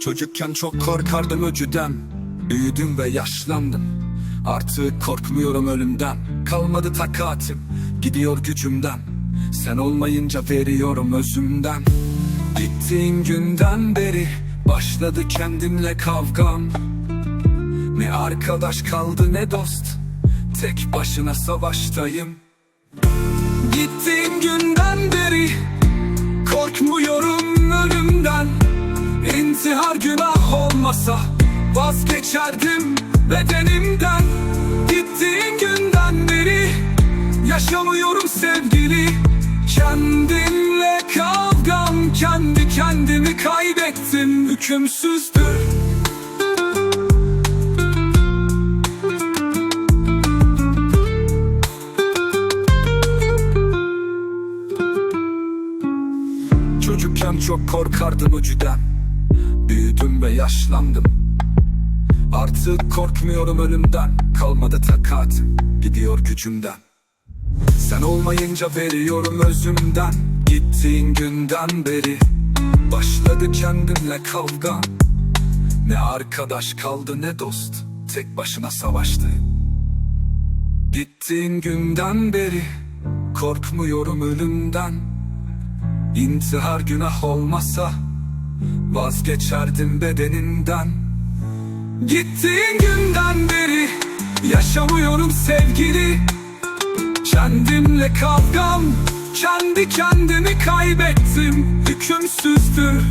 Çocukken çok korkardım öcüden. Büyüdüm ve yaşlandım. Artık korkmuyorum ölümden. Kalmadı takatim Gidiyor gücümden. Sen olmayınca veriyorum özümden. Gittiğin günden beri Başladı kendimle kavgam. Ne arkadaş kaldı ne dost. Tek başına savaştayım. Gittiğin günden beri Korkmuyorum ölümden İntihar günah olmasa Vazgeçerdim bedenimden. Gittiğin günden beri Yaşamıyorum sevgili. Kendimle kavgam Kendi kendimi kaybettim Hükümsüzdür. Çocukken çok korkardım öcüden Büyüdüm ve yaşlandım. Artık korkmuyorum ölümden. Kalmadı takatim Gidiyor gücümden. Sen olmayınca veriyorum özümden. Gittiğin günden beri Başladı kendimle kavga Ne arkadaş kaldı ne dost Tek başına savaştı. Gittiğin günden beri Korkmuyorum ölümden. İntihar günah olmasa Vazgeçerdim bedeninden. Gittiğin günden beri Yaşamıyorum sevgili. Kendimle kavgam Kendi kendimi kaybettim. Hükümsüzdür